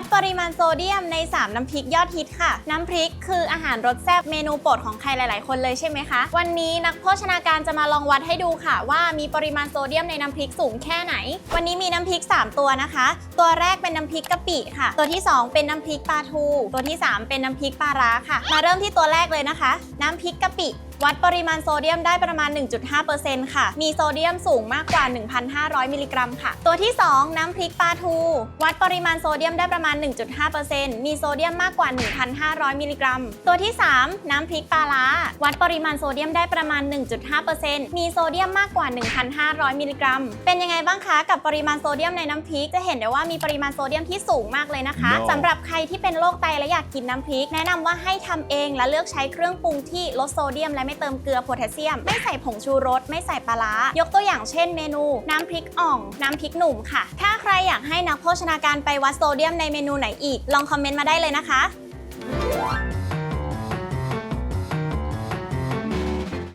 ดปริมาณโซเดียมใน 3 น้ำพริกยอดฮิตค่ะ น้ำพริกคืออาหารรสแซ่บเมนูโปรดของใครหลาย ๆ คนเลยใช่ไหมคะ วันนี้นักโภชนาการจะมาลองวัดให้ดูค่ะ ว่ามีปริมาณโซเดียมในน้ำพริกสูงแค่ไหน วันนี้มีน้ำพริก 3 ตัวนะคะ ตัวแรกเป็นน้ำพริกกะปิค่ะ ตัวที่ 2 เป็นน้ำพริกปลาทู ตัวที่ 3 เป็นน้ำพริกปลาร้าค่ะ มาเริ่มที่ตัวแรกเลยนะคะ น้ำพริกกะปิ วัดปริมาณโซเดียมได้ประมาณ 1.5%ค่ะ มีโซเดียมสูงมากกว่า 1,500 มิลลิกรัมค่ะ ตัวที่ 2 น้ำพริกปลาทู วัดปริมาณโซเดียมได้ประมาณ 1.5%มีโซเดียมมากกว่า 1,500 มิลลิกรัม ตัวที่ 3 น้ำพริกปลาร้า วัดปริมาณโซเดียมได้ประมาณ 1.5%มีโซเดียมมากกว่า 1,500 มิลลิกรัม เป็นยังไงบ้างคะกับปริมาณโซเดียมในน้ำพริก จะเห็นได้ว่ามีปริมาณโซเดียมที่สูงมากเลยนะคะ No สำหรับใครที่เป็นโรคไตและอยากกินน้ำพริก แนะนำว่าให้ทำเองและเลือกใช้เครื่องปรุงที่ลดโซเดียมและไม่เติมเกลือโพแทสเซียม ไม่ใส่ผงชูรส ไม่ใส่ปลาร้ายกตัวอย่างเช่นเมนู น้ำพริกอ่อง น้ำพริกหนุ่มค่ะ ถ้าใครอยากให้นักโภชนาการไปวัดโซเดียมในเมนูไหนอีก ลองคอมเมนต์มาได้เลยนะคะ